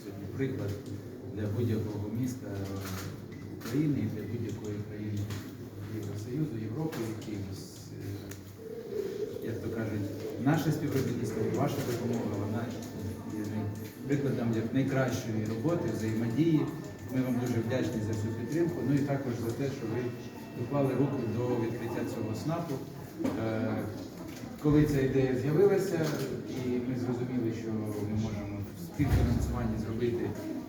сьогодні приклад для будь-якого міста України і для будь-якої країни Євросоюзу, Європи, які е, як то кажуть, наше співробітництво, ваша допомога, вона є прикладом як найкращої роботи, взаємодії. Ми вам дуже вдячні за всю підтримку. Ну і також за те, що ви доклали руку до відкриття цього СНАПу. Е, Коли ця ідея з'явилася, і ми зрозуміли, що ми можемо співфінансуванні зробити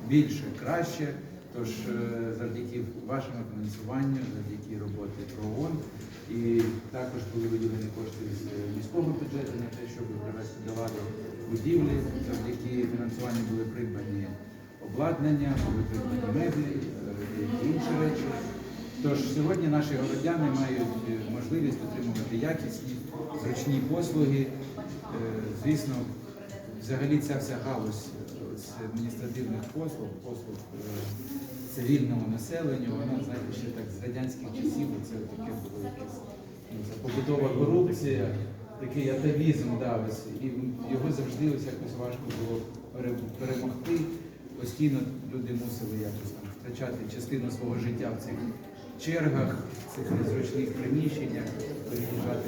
більше, краще. Тож е, завдяки вашому фінансуванню, завдяки роботі ПРООН, і також були виділені кошти з е, міського бюджету на те, щоб привести до ладу будівлі. Завдяки фінансуванню були придбані обладнання, були придбані меблі, е, деякі інші речі. Тож сьогодні наші городяни мають можливість отримувати якісні, зручні послуги. Звісно, взагалі ця вся галузь е, адміністративних послуг, послуг е, цивільному населенню, вона, знаєте, ще так з радянських часів це таке було якесь ну, побутова корупція, такий атавізм да, і його завжди ось якось важко було перемогти. Постійно люди мусили якось там втрачати частину свого життя в цих чергах, в цих незручних приміщеннях, переїжджати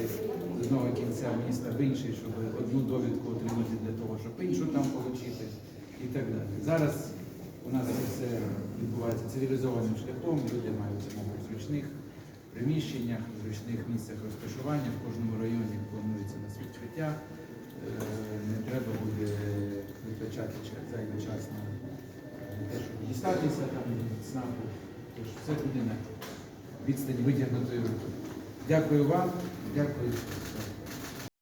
з кінця міста в інший, щоб одну довідку отримати для того, щоб іншу там отримати і так далі. Зараз у нас це все відбувається цивілізованим шляхом, люди мають змогу в зручних приміщеннях, в зручних місцях розташування, в кожному районі планується на відкриття. Е, Не треба буде витрачати зайвий час на те, щоб дістатися там від СНАПу. Тож все буде на відстані витягнутої руки. Дякую вам, дякую.